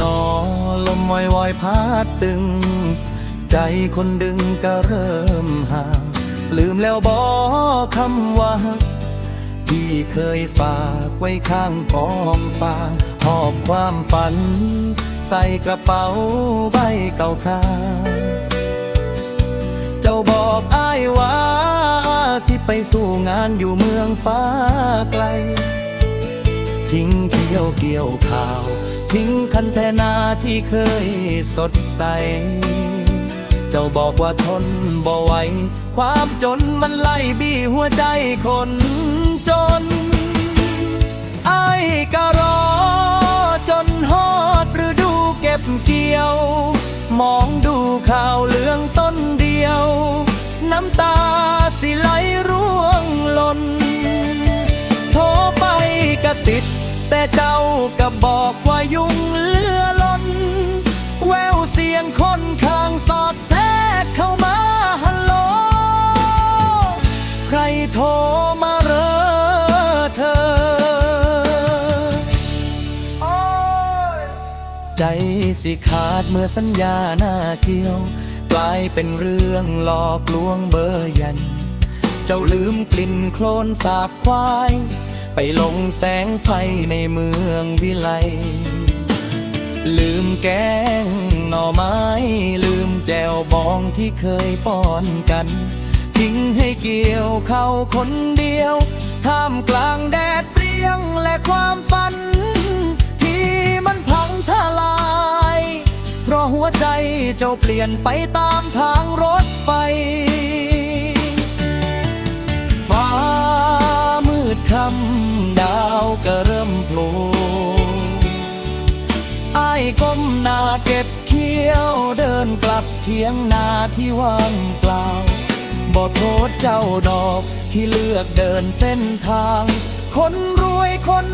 นอลมวอยวอยพัดตึง ใจคนดึงก็เริ่มห่าง ลืมแล้วบอกคำว่าที่เคยฝากไว้ข้างกองฟางหอบความฝัน ใส่กระเป๋าใบเก่าคาเจ้าบอกอ้ายว่าสิไปสู่งานอยู่เมืองฟ้าไกล ทิ้งเที่ยวเกี่ยวข่าว ทิ้งคันแทนาที่เคยสดใส เจ้าบอกว่าทนบ่ไหว ความจนมันไล่บี้หัวใจคนจนไอ้ก็รอจนฮอดฤดูเก็บเกี่ยว มองดูข่าวเหลืองต้นเดียว น้ำตาสิไหลร่วงหล่นโทรไปก็ติด แต่เจ้าก็บอก โทรมาเรอเธอ ใจสิขาดเมื่อสัญญาหน้าเกี่ยว กลายเป็นเรื่องหลอกลวงเบอร์ยัน เจ้าลืมกลิ่นโคลนสาบควาย ไปลงแสงไฟในเมืองวิไล ลืมแกงหน่อไม้ ลืมแจวบองที่เคยป้อนกัน ทิ้งให้เกี่ยวเข้าคนเดียว ท่ามกลางแดดเปรี้ยงและความฝัน ที่มันพังทลาย เพราะหัวใจเจ้าเปลี่ยนไปตามทางรถไฟ ฟ้ามืดคำดาวก็เริ่มโผล่ไอ้ายก้มหน้าเก็บเขี้ยวเดินกลับเทียงนาที่ว่างเปล่า บอกโทษเจ้าดอกที่เลือกเดินเส้นทาง คนรวยคน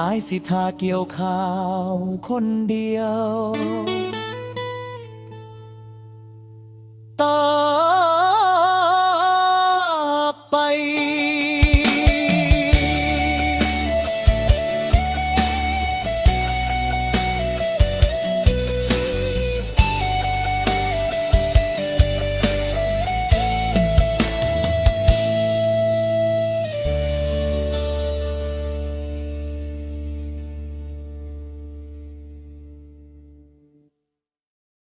อายสิทาเกี่ยวข้าวคนเดียวตา